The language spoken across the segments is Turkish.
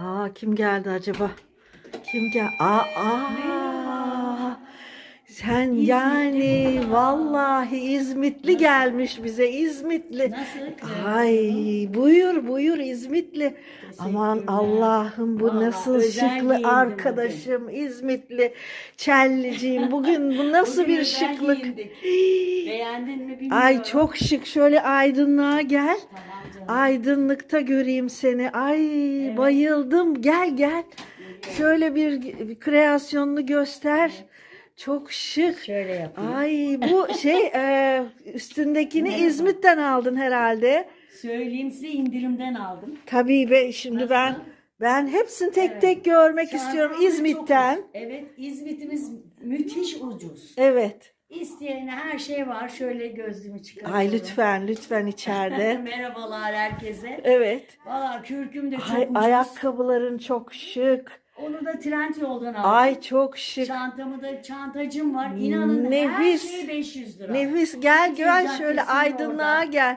Aa kim geldi acaba? Kim gel? Aa, aa. Sen yani vallahi İzmitli gelmiş bize İzmitli. Nasıl? Ay buyur buyur İzmitli. Aman. Allah'ım bu Vallahi nasıl özel şıklı giyindim arkadaşım İzmitli. Çelliciğim bugün bu nasıl Bugün bir özel şıklık. giyindik. Beğendin mi bilmiyorum. Ay çok şık şöyle aydınlığa gel. Tamam canım. Aydınlıkta göreyim seni. Ay bayıldım. Gel gel. Şöyle bir, bir kreasyonunu göster. Çok şık. Şöyle yapayım. Ay bu şey e, üstündekini Merhaba. İzmit'ten aldın herhalde. Söyleyeyim size indirimden aldım. Tabii be şimdi Nasıl? ben ben hepsini tek Evet. tek görmek Çantam istiyorum çok İzmit'ten. Evet İzmit'imiz müthiş ucuz. Evet. İsteyene her şey var. Şöyle gözlüğümü çıkartıyorum. Ay lütfen lütfen içeride. Merhabalar herkese. Evet. Valla kürküm de çok Ay, ucuz. ayakkabıların çok şık. Onu da trend yoldan aldım. Ay çok şık. Çantamı da çantacım var. İnanın her Nefis. şey 500 lira. Nefis gel gel şöyle aydınlığa orada. gel.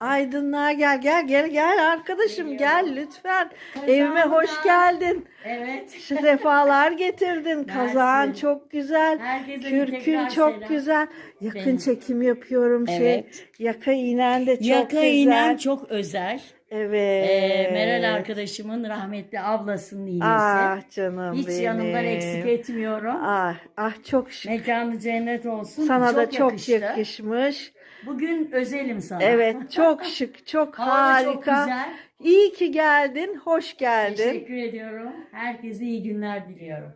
Aydınlığa gel gel gel gel arkadaşım Geliyorum. gel lütfen. Kazağımı Evime hoş geldin. Evet. Sefalar getirdin. Mersi. çok güzel. Herkese Kürkün çok selam. güzel. Yakın Benim. çekim yapıyorum şey. Evet. Yaka iğnen de çok Yaka güzel. iğnem çok özel. Evet. Ee, Meral arkadaşımın rahmetli ablasının iğnesi. Ah canım Hiç benim. yanımdan eksik etmiyorum. Ah, ah çok şık. Mekanı cennet olsun. Sana çok da çok yakıştı. yakışmış. Bugün özelim sana. Evet çok şık, çok harika. çok güzel. İyi ki geldin, hoş geldin. Teşekkür ediyorum. Herkese iyi günler diliyorum.